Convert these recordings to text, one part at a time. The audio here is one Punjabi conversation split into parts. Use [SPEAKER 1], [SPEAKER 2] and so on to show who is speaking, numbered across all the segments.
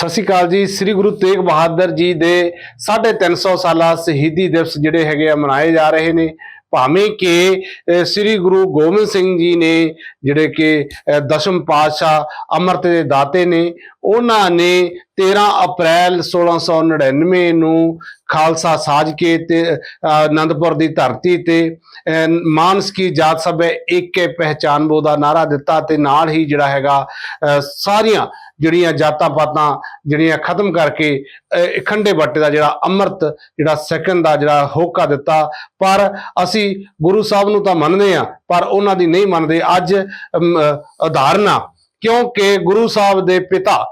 [SPEAKER 1] ਸਤਿ ਸ਼੍ਰੀ ਅਕਾਲ ਜੀ। ਸ੍ਰੀ ਗੁਰੂ ਤੇਗ ਬਹਾਦਰ ਜੀ ਦੇ 350 ਸਾਲਾ ਸ਼ਹੀਦੀ ਦਿਵਸ ਜਿਹੜੇ ਹੈਗੇ ਆ ਮਨਾਏ ਜਾ ਰਹੇ ਨੇ। ਭਾਵੇਂ ਕਿ ਸ੍ਰੀ ਗੁਰੂ ਗੋਬਿੰਦ ਸਿੰਘ ਜੀ ਨੇ ਜਿਹੜੇ ਕਿ ਦਸ਼ਮ ਪਾਤਸ਼ਾਹ ਅੰਮ੍ਰਿਤ ਦੇ ਦਾਤੇ ਨੇ ਉਹਨਾਂ ਨੇ 13 ਅਪ੍ਰੈਲ 1699 ਨੂੰ ਖਾਲਸਾ ਸਾਜ ਕੇ ਤੇ ਅਹ, ਆਨੰਦਪੁਰ ਦੀ ਧਰਤੀ ਤੇ ਅਹ, ਮਾਨਸ ਕੀ ਜਾਤ ਸਭੇ ਇੱਕ ਕੇ ਪਹਿਚਾਨ ਬੋ ਦਾ ਨਾਰਾ ਦਿੱਤਾ ਤੇ ਨਾਲ ਹੀ ਜਿਹੜਾ ਹੈਗਾ ਅਹ, ਸਾਰੀਆਂ ਜਿਹੜੀਆਂ ਜਾਤਾਂ ਪਾਤਾਂ ਜਿਹੜੀਆਂ ਖਤਮ ਕਰਕੇ ਅਹ, ਇਖੰਡੇ ਬੱਟੇ ਦਾ ਜਿਹੜਾ ਅੰਮ੍ਰਿਤ ਜਿਹੜਾ ਸੈਕੰਡ ਦਾ ਜਿਹੜਾ ਹੋਕਾ ਦਿੱਤਾ। ਪਰ ਅਸੀਂ ਗੁਰੂ ਸਾਹਿਬ ਨੂੰ ਤਾਂ ਮੰਨਦੇ ਆ ਪਰ ਉਹਨਾਂ ਦੀ ਨਹੀਂ ਮੰਨਦੇ। ਅੱਜ ਉਦਾਹਰਨਾਂ ਕਿਉਂਕਿ ਗੁਰੂ ਸਾਹਿਬ ਦੇ ਪਿਤਾ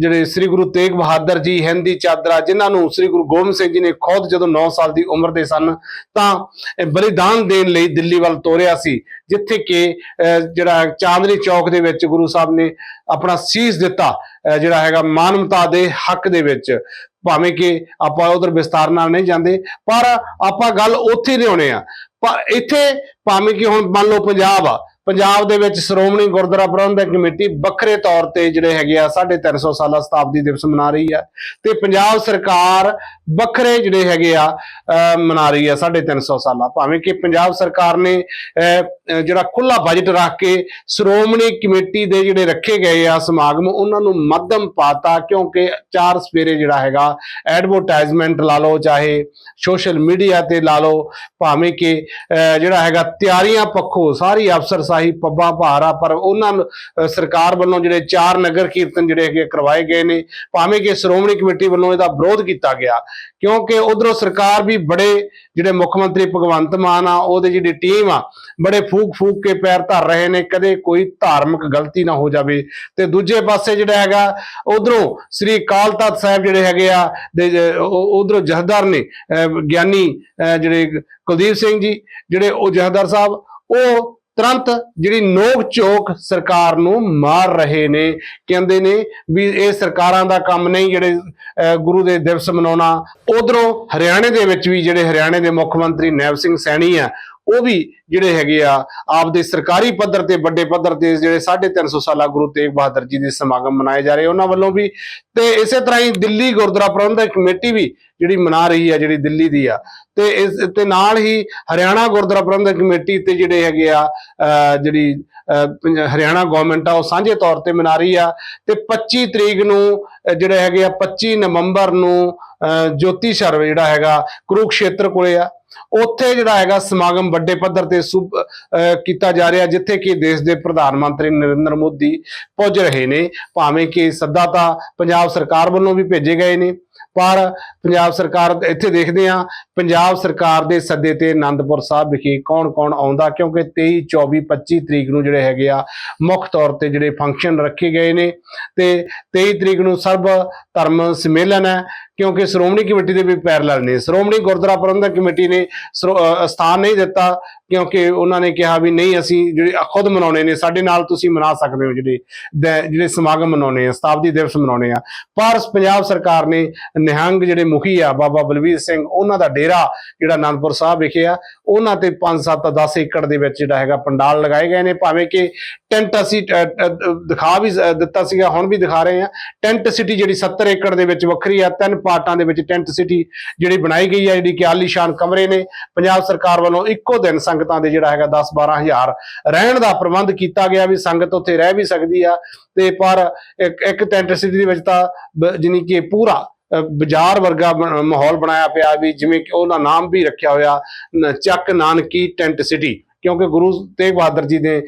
[SPEAKER 1] ਜਿਹੜੇ ਸ੍ਰੀ ਗੁਰੂ ਤੇਗ ਬਹਾਦਰ ਜੀ, ਹਿੰਦੀ ਚਾਦਰਾ, ਜਿਨ੍ਹਾਂ ਨੂੰ ਸ੍ਰੀ ਗੁਰੂ ਗੋਬਿੰਦ ਸਿੰਘ ਜੀ ਨੇ ਖੁਦ ਜਦੋਂ 9 ਸਾਲ ਦੀ ਉਮਰ ਦੇ ਸਨ, ਤਾਂ ਬਲੀਦਾਨ ਦੇਣ ਲਈ ਦਿੱਲੀ ਵੱਲ ਤੋਰਿਆ ਸੀ, ਜਿੱਥੇ ਕਿ ਜਿਹੜਾ ਚਾਂਦਨੀ ਚੌਕ ਦੇ ਵਿੱਚ ਗੁਰੂ ਸਾਹਿਬ ਨੇ ਆਪਣਾ ਸੀਸ ਦਿੱਤਾ ਜਿਹੜਾ ਹੈਗਾ ਮਾਨਵਤਾ ਦੇ ਹੱਕ ਦੇ ਵਿੱਚ। ਭਾਵੇਂ ਕਿ ਆਪਾਂ ਉਧਰ ਵਿਸਤਾਰ ਨਾਲ ਨਹੀਂ ਜਾਂਦੇ, ਪਰ ਆਪਾਂ ਗੱਲ ਉੱਥੇ ਲਿਆਉਣੇ ਆ। ਪਰ ਇੱਥੇ ਭਾਵੇਂ ਕਿ ਹੁਣ ਮੰਨ ਲਓ ਪੰਜਾਬ ਆ ਪੰਜਾਬ ਦੇ ਵਿੱਚ ਸ਼੍ਰੋਮਣੀ ਗੁਰਦੁਆਰਾ ਪ੍ਰਬੰਧਕ ਕਮੇਟੀ ਵੱਖਰੇ ਤੌਰ ਤੇ ਜਿਹੜੇ ਹੈਗੇ ਆ 350 ਸਾਲਾ ਸ਼ਤਾਬਦੀ ਦਿਵਸ ਮਨਾ ਰਹੀ ਆ ਤੇ ਪੰਜਾਬ ਸਰਕਾਰ ਵੱਖਰੇ ਜਿਹੜੇ ਹੈਗੇ ਆ ਮਨਾ ਰਹੀ ਆ 350 ਸਾਲਾ। ਭਾਵੇਂ ਕਿ ਪੰਜਾਬ ਸਰਕਾਰ ਨੇ ਅਹ, ਜਿਹੜਾ ਖੁੱਲਾ ਬਜਟ ਰੱਖ ਕੇ ਸ਼੍ਰੋਮਣੀ ਕਮੇਟੀ ਦੇ ਜਿਹੜੇ ਰੱਖੇ ਗਏ ਆ ਸਮਾਗਮ ਉਹਨਾਂ ਨੂੰ ਮੱਧਮ ਪਾਤਾ ਕਿਉਂਕਿ ਚਾਰ ਸਵੇਰੇ ਜਿਹੜਾ ਹੈਗਾ ਐਡਵਰਟਾਈਜ਼ਮੈਂਟ ਲਾ ਲਓ ਚਾਹੇ ਸੋਸ਼ਲ ਮੀਡੀਆ ਤੇ ਲਾ ਲਓ ਭਾਵੇਂ ਕਿ ਜਿਹੜਾ ਹੈਗਾ ਤਿਆਰੀਆਂ ਪੱਖੋਂ ਸਾਰੀ ਅਫਸਰ ਅਫਸਰਸ਼ਾਹੀ ਪੱਬਾਂ ਭਾਰਾ ਪਰ ਉਹਨਾਂ ਨੂੰ ਸਰਕਾਰ ਵੱਲੋਂ ਜਿਹੜੇ ਚਾਰ ਨਗਰ ਕੀਰਤਨ ਜਿਹੜੇ ਹੈਗੇ ਕਰਵਾਏ ਗਏ ਨੇ, ਭਾਵੇਂ ਕਿ ਸ਼੍ਰੋਮਣੀ ਕਮੇਟੀ ਵੱਲੋਂ ਇਹਦਾ ਵਿਰੋਧ ਕੀਤਾ ਗਿਆ, ਕਿਉਂਕਿ ਉਧਰੋਂ ਸਰਕਾਰ ਵੀ ਬੜੇ ਜਿਹੜੇ ਮੁੱਖ ਮੰਤਰੀ ਭਗਵੰਤ ਮਾਨ ਆ, ਉਹਦੇ ਜਿਹੜੀ ਟੀਮ ਆ, ਬੜੇ ਫੂਕ ਫੂਕ ਕੇ ਪੈਰ ਧਰ ਰਹੇ ਨੇ, ਕਦੇ ਕੋਈ ਧਾਰਮਿਕ ਗਲਤੀ ਨਾ ਹੋ ਜਾਵੇ। ਤੇ ਦੂਜੇ ਪਾਸੇ ਜਿਹੜਾ ਹੈਗਾ, ਉਧਰੋਂ ਸ੍ਰੀ ਅਕਾਲ ਤਖਤ ਸਾਹਿਬ ਜਿਹੜੇ ਹੈਗੇ ਆ ਉਧਰੋਂ ਜਹਦਾਰ ਨੇ ਗਿਆਨੀ ਜਿਹੜੇ ਕੁਲਦੀਪ ਸਿੰਘ ਜੀ, ਜਿਹੜੇ ਉਹ ਜਹਦਾਰ ਸਾਹਿਬ, ਉਹ ਤੁਰੰਤ ਜਿਹੜੀ ਨੋਕ ਚੋਕ ਸਰਕਾਰ ਨੂੰ ਮਾਰ ਰਹੇ ਨੇ ਕਹਿੰਦੇ ਨੇ ਵੀ ਇਹ ਸਰਕਾਰਾਂ ਦਾ ਕੰਮ ਨਹੀਂ ਜਿਹੜੇ ਅਹ, ਗੁਰੂ ਦੇ ਦਿਵਸ ਮਨਾਉਣਾ। ਉਧਰੋਂ ਹਰਿਆਣੇ ਦੇ ਵਿੱਚ ਵੀ ਜਿਹੜੇ ਹਰਿਆਣੇ ਦੇ ਮੁੱਖ ਮੰਤਰੀ ਨੈਬ ਸਿੰਘ ਸੈਣੀ ਆ ਉਹ ਵੀ ਜਿਹੜੇ ਹੈਗੇ ਆ, ਆਪਦੇ ਸਰਕਾਰੀ ਪੱਧਰ ਤੇ, ਵੱਡੇ ਪੱਧਰ ਤੇ ਜਿਹੜੇ 350 ਸਾਲਾ ਗੁਰੂ ਤੇਗ ਬਹਾਦਰ ਜੀ ਦੇ ਸਮਾਗਮ ਮਨਾਏ ਜਾ ਰਹੇ ਉਹਨਾਂ ਵੱਲੋਂ ਵੀ। ਤੇ ਇਸੇ ਤਰ੍ਹਾਂ ਹੀ ਦਿੱਲੀ ਗੁਰਦੁਆਰਾ ਪ੍ਰਬੰਧਕ ਕਮੇਟੀ ਵੀ ਜਿਹੜੀ ਮਨਾ ਰਹੀ ਆ, ਜਿਹੜੀ ਦਿੱਲੀ ਦੀ ਆ। ਤੇ ਇਸ, ਤੇ ਨਾਲ ਹੀ ਹਰਿਆਣਾ ਗੁਰਦੁਆਰਾ ਪ੍ਰਬੰਧਕ ਕਮੇਟੀ ਤੇ ਜਿਹੜੇ ਹੈਗੇ ਆ ਜਿਹੜੀ ਹਰਿਆਣਾ ਗਵਰਨਮੈਂਟ ਆ, ਉਹ ਸਾਂਝੇ ਤੌਰ ਤੇ ਮਨਾ ਰਹੀ ਆ। ਤੇ 25 ਤਰੀਕ ਨੂੰ ਜਿਹੜੇ ਹੈਗੇ ਆ 25 ਨਵੰਬਰ ਨੂੰ ਜੋਤੀ ਸਰਵ ਜਿਹੜਾ ਹੈਗਾ, ਕੁਰੂਕਸ਼ੇਤਰ ਕੋਲੇ ਆ। ਉੱਥੇ ਜਿਹੜਾ ਹੈਗਾ ਸਮਾਗਮ ਵੱਡੇ ਪੱਧਰ ਤੇ ਸੁਭ- ਕੀਤਾ ਜਾ ਰਿਹਾ, ਜਿੱਥੇ ਕਿ ਦੇਸ਼ ਦੇ ਪ੍ਰਧਾਨ ਮੰਤਰੀ ਨਰਿੰਦਰ ਮੋਦੀ ਪਹੁੰਚ ਰਹੇ ਨੇ। ਭਾਵੇਂ ਕਿ ਸੱਦਾ ਤਾਂ ਪੰਜਾਬ ਸਰਕਾਰ ਵੱਲੋਂ ਵੀ ਭੇਜੇ ਗਏ ਨੇ। ਪਰ ਪੰਜਾਬ ਸਰਕਾਰ ਇੱਥੇ ਦੇਖਦੇ ਆ ਪੰਜਾਬ ਸਰਕਾਰ ਦੇ ਸੱਦੇ ਤੇ ਆਨੰਦਪੁਰ ਸਾਹਿਬ ਵਿਖੇ ਕੌਣ-ਕੌਣ ਆਉਂਦਾ? ਕਿਉਂਕਿ 23 24 25 ਤਰੀਕ ਨੂੰ ਜਿਹੜੇ ਹੈਗੇ ਆ, ਮੁੱਖ ਤੌਰ ਤੇ ਜਿਹੜੇ ਫੰਕਸ਼ਨ ਰੱਖੇ ਗਏ ਨੇ ਤੇ 23 ਤਰੀਕ ਨੂੰ ਸਰਬ ਧਰਮ ਸੰਮੇਲਨ ਹੈ, ਕਿਉਂਕਿ ਸ਼੍ਰੋਮਣੀ ਕਮੇਟੀ ਦੇ ਵੀ ਪੈਰਲਲ ਨੇ। ਸ਼੍ਰੋਮਣੀ ਗੁਰਦੁਆਰਾ ਪ੍ਰਬੰਧਕ ਕਮੇਟੀ ਨੇ ਸ਼੍ਰੋ- ਸਥਾਨ ਨਹੀਂ ਦਿੱਤਾ, ਕਿਉਂਕਿ ਉਹਨਾਂ ਨੇ ਕਿਹਾ ਵੀ ਨਹੀਂ, ਅਸੀਂ ਜਿਹੜੇ ਖੁਦ ਮਨਾਉਣੇ ਨੇ, ਸਾਡੇ ਨਾਲ ਤੁਸੀਂ ਮਨਾ ਸਕਦੇ ਹੋ ਜਿਹੜੇ, ਦ- ਜਿਹੜੇ ਸਮਾਗਮ ਮਨਾਉਣੇ ਆ, ਸ਼ਤਾਬਦੀ ਦਿਵਸ ਮਨਾਉਣੇ ਆ। ਪਰ ਪੰਜਾਬ ਸਰਕਾਰ ਨੇ ਨਿਹੰਗ ਜਿਹੜੇ ਮੁਖੀ ਆ, ਬਾਬਾ ਬਲਵੀਰ ਸਿੰਘ, ਉਹਨਾਂ ਦਾ ਡੇਰਾ ਜਿਹੜਾ ਆਨੰਦਪੁਰ ਸਾਹਿਬ ਵਿਖੇ ਆ। ਉਹਨਾਂ ਤੇ 5 7 10 ਏਕੜ ਦੇ ਵਿੱਚ ਜਿਹੜਾ ਹੈਗਾ ਪੰਡਾਲ ਲਗਾਏ ਗਏ ਨੇ। ਭਾਵੇਂ ਕਿ ਟੈਂਟ ਅਸੀਂ ਦਿਖਾ ਵੀ ਦਿੱਤਾ ਸੀਗਾ, ਹੁਣ ਵੀ ਦਿਖਾ ਰਹੇ ਆ ਟੈਂਟ ਸਿਟੀ ਜਿਹੜੀ 70 ਏਕੜ ਦੇ ਵਿੱਚ ਵੱਖਰੀ ਆ। ਤਿੰਨ ਪਾਰਟਾਂ ਦੇ ਵਿੱਚ ਟੈਂਟ ਸਿਟੀ ਜਿਹੜੀ ਬਣਾਈ ਗਈ ਆ, ਜਿਹੜੀ ਕਿ ਆਲੀਸ਼ਾਨ ਕਮਰੇ ਨੇ। ਪੰਜਾਬ ਸਰਕਾਰ ਵੱਲੋਂ ਇੱਕੋ ਦਿਨ ਸੰਗਤਾਂ ਦੇ ਜਿਹੜਾ ਹੈਗਾ 10 12000 ਰਹਿਣ ਦਾ ਪ੍ਰਬੰਧ ਕੀਤਾ ਗਿਆ ਵੀ ਸੰਗਤ ਉੱਥੇ ਰਹਿ ਵੀ ਸਕਦੀ ਆ। ਤੇ ਪਰ ਇੱਕ ਟੈਂਟ ਸਿਟੀ ਦੇ ਵਿੱਚ ਤਾਂ ਬ- ਕਿ ਪੂਰਾ ਬਾਜ਼ਾਰ ਵਰਗਾ ਮਾਹੌਲ ਬਣਾਇਆ ਪਿਆ ਵੀ ਜਿਵੇਂ ਕਿ ਉਹਦਾ ਨਾਮ ਵੀ ਰੱਖਿਆ ਹੋਇਆ ਚੱਕ ਨਾਨਕੀ ਟੈਂਟ ਸਿਟੀ। ਕਿਉਂਕਿ ਗੁਰੂ ਤੇਗ ਬਹਾਦਰ ਜੀ ਨੇ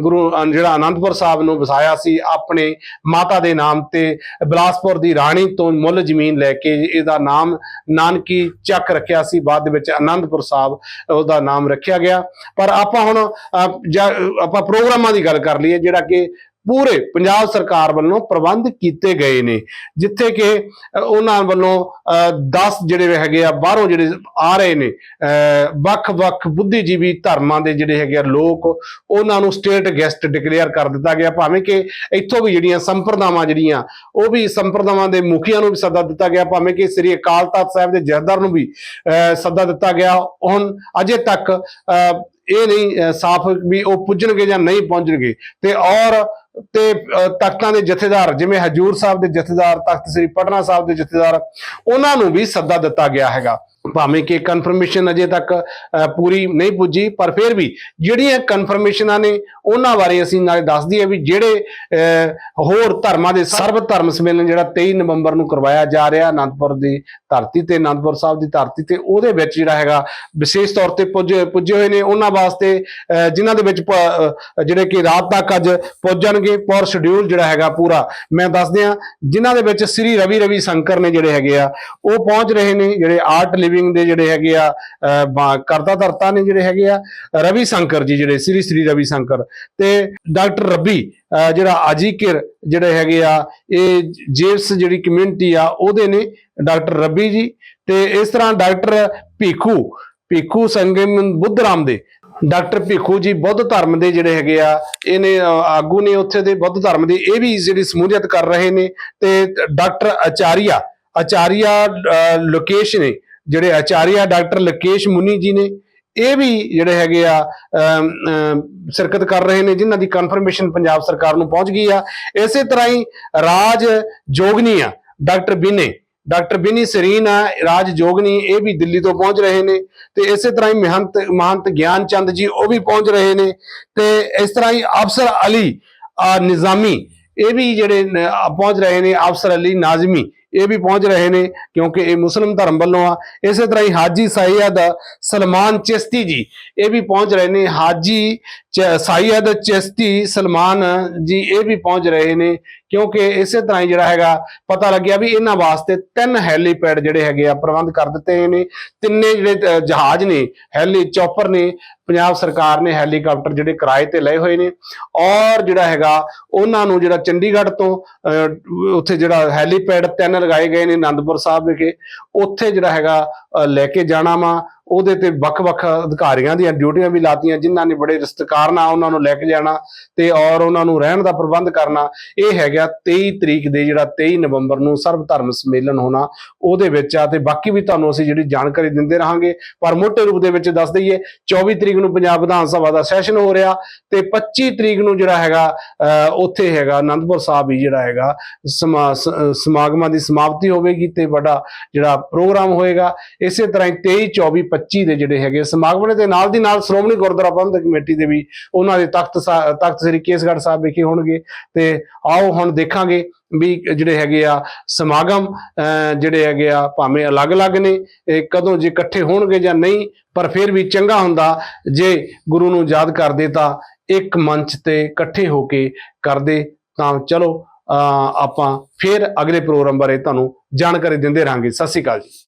[SPEAKER 1] ਗੁਰੂ ਜਿਹੜਾ ਆਨੰਦਪੁਰ ਸਾਹਿਬ ਨੂੰ ਵਸਾਇਆ ਸੀ ਆਪਣੇ ਮਾਤਾ ਦੇ ਨਾਮ ਤੇ ਬਿਲਾਸਪੁਰ ਦੀ ਰਾਣੀ ਤੋਂ ਮੁੱਲ ਜ਼ਮੀਨ ਲੈ ਕੇ ਇਹਦਾ ਨਾਮ ਨਾਨਕੀ ਚੱਕ ਰੱਖਿਆ ਸੀ। ਬਾਅਦ ਦੇ ਵਿੱਚ ਆਨੰਦਪੁਰ ਸਾਹਿਬ ਉਹਦਾ ਨਾਮ ਰੱਖਿਆ ਗਿਆ। ਪਰ ਆਪਾਂ ਹੁਣ ਅ, ਆਪਾਂ ਪ੍ਰੋਗਰਾਮਾਂ ਦੀ ਗੱਲ ਕਰ ਲਈਏ ਜਿਹੜਾ ਕਿ ਪੂਰੇ ਪੰਜਾਬ ਸਰਕਾਰ ਵੱਲੋਂ ਪ੍ਰਬੰਧ ਕੀਤੇ ਗਏ ਨੇ ਜਿੱਥੇ ਕਿ ਉਹਨਾਂ ਵੱਲੋਂ 10 ਜਿਹੜੇ ਹੈਗੇ ਆ ਬਾਹਰੋਂ ਜਿਹੜੇ ਆ ਰਹੇ ਨੇ ਵੱਖ-ਵੱਖ ਬੁੱਧੀਜੀਵੀ ਧਰਮਾਂ ਦੇ ਜਿਹੜੇ ਹੈਗੇ ਆ ਲੋਕ ਉਹਨਾਂ ਨੂੰ ਸਟੇਟ ਗੈਸਟ ਡਿਕਲੇਅਰ ਕਰ ਦਿੱਤਾ ਗਿਆ ਭਾਵੇਂ ਕਿ ਇੱਥੋਂ ਵੀ ਜਿਹੜੀਆਂ ਸੰਪਰਦਾਵਾਂ ਜਿਹੜੀਆਂ ਉਹ ਵੀ ਸੰਪਰਦਾਵਾਂ ਦੇ ਮੁਖੀਆਂ ਨੂੰ ਵੀ ਸੱਦਾ ਦਿੱਤਾ ਗਿਆ ਭਾਵੇਂ ਕਿ ਸ੍ਰੀ ਅਕਾਲ ਤਖਤ ਸਾਹਿਬ ਦੇ ਜਥੇਦਾਰ ਨੂੰ ਵੀ ਅ, ਸੱਦਾ ਦਿੱਤਾ ਗਿਆ ਹੁਣ ਅਜੇ ਤੱਕ ਅ, ਇਹ ਨਹੀਂ ਸਾਫ਼ ਵੀ ਉਹ ਪੁੱਜਣਗੇ ਜਾਂ ਨਹੀਂ ਪਹੁੰਚਣਗੇ ਤੇ ਔਰ, ਤੇ ਤਖਤਾਂ ਦੇ ਜਥੇਦਾਰ, ਜਿਵੇਂ ਹਜੂਰ ਸਾਹਿਬ ਦੇ ਜਥੇਦਾਰ, ਤਖਤ ਸ੍ਰੀ ਪਟਨਾ ਸਾਹਿਬ ਦੇ ਜਥੇਦਾਰ, ਉਹਨਾਂ ਨੂੰ ਵੀ ਸੱਦਾ ਦਿੱਤਾ ਗਿਆ ਹੈਗਾ। ਭਾਵੇਂ ਕਿ ਕਨਫਰਮੇਸ਼ਨ ਅਜੇ ਤੱਕ ਪੂਰੀ ਨਹੀਂ ਪੁੱਜੀ ਪਰ ਫਿਰ ਵੀ ਜਿਹੜੀਆਂ ਕਨਫਰਮੇਸ਼ਨਾਂ ਨੇ ਉਹਨਾਂ ਬਾਰੇ ਅਸੀਂ ਨਾਲ ਦੱਸ ਦਈਏ ਵੀ ਜਿਹੜੇ ਹੋਰ ਧਰਮਾਂ ਦੇ ਸਰਬ ਧਰਮ ਸੰਮੇਲਨ ਜਿਹੜਾ 23 ਨਵੰਬਰ ਨੂੰ ਕਰਵਾਇਆ ਜਾ ਰਿਹਾ ਅਨੰਦਪੁਰ ਦੀ ਧਰਤੀ ਤੇ ਅਨੰਦਪੁਰ ਸਾਹਿਬ ਦੀ ਧਰਤੀ ਤੇ ਉਹਦੇ ਵਿੱਚ ਜਿਹੜਾ ਹੈਗਾ ਵਿਸ਼ੇਸ਼ ਤੌਰ ਤੇ ਪੁੱਜੇ ਪੁੱਜੇ ਹੋਏ ਨੇ ਉਹਨਾਂ ਵਾਸਤੇ ਅਹ, ਜਿਨ੍ਹਾਂ ਦੇ ਵਿੱਚ ਪ- ਜਿਹੜੇ ਕਿ ਰਾਤ ਤੱਕ ਅੱਜ ਪੁੱਜਣਗੇ ਪਰ ਸ਼ਡਿਊਲ ਜਿਹੜਾ ਹੈਗਾ ਪੂਰਾ ਮੈਂ ਦੱਸ ਦਿਆਂ ਜਿਨ੍ਹਾਂ ਦੇ ਵਿੱਚ ਸ੍ਰੀ ਰਵੀ ਰਵੀ ਸ਼ੰਕਰ ਨੇ ਜਿਹੜੇ ਹੈਗੇ ਆ ਉਹ ਪਹੁੰਚ ਰਹੇ ਨੇ ਜਿਹੜੇ ਆਰਟ ਲਿਵ ਲਿਵਿੰਗ ਦੇ ਜਿਹੜੇ ਹੈਗੇ ਆ ਕਰਤਾ ਧਰਤਾ ਨੇ ਜਿਹੜੇ ਹੈਗੇ ਆ ਰਵੀ ਸ਼ੰਕਰ ਜੀ ਜਿਹੜੇ ਸ੍ਰੀ ਸ੍ਰੀ ਰਵੀ ਸ਼ੰਕਰ ਤੇ ਡਾਕਟਰ ਰੱਬੀ ਅਹ, ਜਿਹੜਾ ਅਜੀਕਿਰ ਜਿਹੜੇ ਹੈਗੇ ਆ ਇਹ ਜੇਵਸ ਜਿਹੜੀ ਕਮਿਊਨਿਟੀ ਆ ਉਹਦੇ ਨੇ ਡਾਕਟਰ ਰੱਬੀ ਜੀ ਤੇ ਇਸ ਤਰ੍ਹਾਂ ਡਾਕਟਰ ਭੀਖੂ ਭੀਖੂ ਸੰਗਮ ਬੁੱਧਰਾਮ ਦੇ ਡਾਕਟਰ ਭੀਖੂ ਜੀ ਬੁੱਧ ਧਰਮ ਦੇ ਜਿਹੜੇ ਹੈਗੇ ਆ ਇਹਨੇ ਆਗੂ ਨੇ ਉੱਥੇ ਦੇ ਬੁੱਧ ਧਰਮ ਦੇ ਇਹ ਵੀ ਜਿਹੜੀ ਸਮੂਲੀਅਤ ਕਰ ਰਹੇ ਨੇ ਤੇ ਡਾਕਟਰ ਆਚਾਰੀਆ ਆਚਾਰੀਆ ਲੋਕੇਸ਼ ਨੇ ਜਿਹੜੇ ਆਚਾਰੀਆ ਡਾਕਟਰ ਲਕੇਸ਼ ਮੁਨੀ ਜੀ ਨੇ, ਇਹ ਵੀ ਜਿਹੜੇ ਹੈਗੇ ਆ ਸ਼ਿਰਕਤ ਕਰ ਰਹੇ ਨੇ, ਜਿਨ੍ਹਾਂ ਦੀ ਕਨਫਰਮੇਸ਼ਨ ਪੰਜਾਬ ਸਰਕਾਰ ਨੂੰ ਪਹੁੰਚ ਗਈ ਆ। ਇਸੇ ਤਰ੍ਹਾਂ ਹੀ ਰਾਜ ਜੋਗਨੀ ਆ, ਡਾਕਟਰ ਬਿਨੇ, ਡਾਕਟਰ ਬਿਨੀ ਸਰੀਨ ਆ, ਰਾਜ ਜੋਗਨੀ ਇਹ ਵੀ ਦਿੱਲੀ ਤੋਂ ਪਹੁੰਚ ਰਹੇ ਨੇ ਤੇ ਇਸੇ ਤਰ੍ਹਾਂ ਹੀ ਮਹੰਤ ਮਹੰਤ ਗਿਆਨ ਚੰਦ ਜੀ ਉਹ ਵੀ ਪਹੁੰਚ ਰਹੇ ਨੇ ਤੇ ਇਸ ਤਰ੍ਹਾਂ ਹੀ ਅਫਸਰ ਅਲੀ ਨਿਜ਼ਾਮੀ, ਇਹ ਵੀ ਜਿਹੜੇ ਪਹੁੰਚ ਰਹੇ ਨੇ, ਅਫਸਰ ਅਲੀ ਨਾਜ਼ਮੀ ਇਹ ਵੀ ਪਹੁੰਚ ਰਹੇ ਨੇ ਕਿਉਂਕਿ ਇਹ ਮੁਸਲਮ ਧਰਮ ਵੱਲੋਂ ਆ। ਇਸੇ ਤਰ੍ਹਾਂ ਹੀ ਹਾਜੀ ਸੈਦ ਸਲਮਾਨ ਚਿਸ਼ਤੀ ਜੀ, ਇਹ ਵੀ ਪਹੁੰਚ ਰਹੇ ਨੇ। ਹਾਜੀ ਚ- ਸੈਦ ਚਿਸ਼ਤੀ ਸਲਮਾਨ ਜੀ, ਇਹ ਵੀ ਪਹੁੰਚ ਰਹੇ ਨੇ ਕਿਉਂਕਿ ਇਸੇ ਤਰ੍ਹਾਂ ਹੀ ਜਿਹੜਾ ਹੈਗਾ, ਪਤਾ ਲੱਗਿਆ ਵੀ ਇਹਨਾਂ ਵਾਸਤੇ ਤਿੰਨ ਹੈਲੀਪੈਡ ਜਿਹੜੇ ਹੈਗੇ ਆ ਪ੍ਰਬੰਧ ਕਰ ਦਿੱਤੇ ਨੇ। ਤਿੰਨੇ ਜਿਹੜੇ ਜਹਾਜ਼ ਨੇ, ਹੈਲੀ ਚੌਪਰ ਨੇ, ਪੰਜਾਬ ਸਰਕਾਰ ਨੇ ਹੈਲੀਕਾਪਟਰ ਜਿਹੜੇ ਕਿਰਾਏ ਤੇ ਲਏ ਹੋਏ ਨੇ। ਔਰ ਜਿਹੜਾ ਹੈਗਾ, ਉਹਨਾਂ ਨੂੰ ਜਿਹੜਾ ਚੰਡੀਗੜ੍ਹ ਤੋਂ ਉੱਥੇ ਜਿਹੜਾ ਹੈਲੀਪੈਡ ਤਿੰਨ ਲਗਾਏ ਗਏ ਨੇ ਆਨੰਦਪੁਰ ਸਾਹਿਬ ਵਿਖੇ। ਉੱਥੇ ਜਿਹੜਾ ਹੈਗਾ ਲੈ ਕੇ ਜਾਣਾ ਵਾ। ਉਹਦੇ ਤੇ ਵੱਖ-ਵੱਖ ਅਧਿਕਾਰੀਆਂ ਦੀਆਂ ਡਿਊਟੀਆਂ ਵੀ ਲਾਤੀਆਂ, ਜਿਨ੍ਹਾਂ ਨੇ ਬੜੇ ਰਿਸ਼ਤਕਾਰ ਨਾਲ ਉਹਨਾਂ ਨੂੰ ਲੈ ਕੇ ਜਾਣਾ ਤੇ ਔਰ ਉਹਨਾਂ ਨੂੰ ਰਹਿਣ ਦਾ ਪ੍ਰਬੰਧ ਕਰਨਾ। ਇਹ ਹੈਗਾ 23 ਤਰੀਕ ਦੇ ਜਿਹੜਾ 23 ਨਵੰਬਰ ਨੂੰ ਸਰਵ ਧਰਮ ਸੰਮੇਲਨ ਹੋਣਾ, ਉਹਦੇ ਵਿੱਚ ਆ ਤੇ ਬਾਕੀ ਵੀ ਤੁਹਾਨੂੰ ਅਸੀਂ ਜਿਹੜੀ ਜਾਣਕਾਰੀ ਦਿੰਦੇ ਰਹਾਂਗੇ, ਪਰ ਮੋਟੇ ਰੂਪ ਦੇ ਵਿੱਚ ਦੱਸ ਦਈਏ 24 ਤਰੀਕ ਨੂੰ ਪੰਜਾਬ ਵਿਧਾਨ ਸਭਾ ਦਾ ਸੈਸ਼ਨ ਹੋ ਰਿਹਾ ਤੇ 25 ਤਰੀਕ ਨੂੰ ਜਿਹੜਾ ਹੈਗਾ ਉੱਥੇ ਹੈਗਾ ਅਨੰਦਪੁਰ ਸਾਹਿਬ ਵੀ ਜਿਹੜਾ ਹੈਗਾ, ਸਮਾ- ਸਮਾਗਮਾਂ ਦੀ ਸਮਾਪਤੀ ਹੋਵੇਗੀ ਤੇ ਵੱਡਾ ਜਿਹੜਾ ਪ੍ਰੋਗਰਾਮ ਹੋਏਗਾ। ਇਸੇ ਤਰ੍ਹਾਂ ਹੀ 23 24 25 ਦੇ ਜਿਹੜੇ ਹੈਗੇ ਸਮਾਗਮ ਨੇ ਤੇ ਨਾਲ ਦੀ ਨਾਲ ਸ਼੍ਰੋਮਣੀ ਗੁਰਦੁਆਰਾ ਪ੍ਰਬੰਧਕ ਕਮੇਟੀ ਦੇ ਵੀ ਉਹਨਾਂ ਦੇ ਤਖਤ ਸਾ- ਤਖਤ ਸ੍ਰੀ ਕੇਸਗੜ੍ਹ ਸਾਹਿਬ ਵਿਖੇ ਹੋਣਗੇ ਤੇ ਆਓ ਹੁਣ ਦੇਖਾਂਗੇ ਵੀ ਜਿਹੜੇ ਹੈਗੇ ਆ ਸਮਾਗਮ ਜਿਹੜੇ ਹੈਗੇ ਆ ਭਾਵੇਂ ਅਲੱਗ-ਅਲੱਗ ਨੇ, ਇਹ ਕਦੋਂ ਜੇ ਇਕੱਠੇ ਹੋਣਗੇ ਜਾਂ ਨਹੀਂ, ਪਰ ਫਿਰ ਵੀ ਚੰਗਾ ਹੁੰਦਾ ਜੇ ਗੁਰੂ ਨੂੰ ਯਾਦ ਕਰਦੇ ਤਾਂ ਇੱਕ ਮੰਚ ਤੇ ਇਕੱਠੇ ਹੋ ਕੇ ਕਰਦੇ ਤਾਂ ਚਲੋ ਆਪਾਂ ਫਿਰ ਅਗਲੇ ਪ੍ਰੋਗਰਾਮ ਬਾਰੇ ਤੁਹਾਨੂੰ ਜਾਣਕਾਰੀ ਦਿੰਦੇ ਰਹਾਂਗੇ। ਸਤਿ ਸ਼੍ਰੀ ਅਕਾਲ ਜੀ।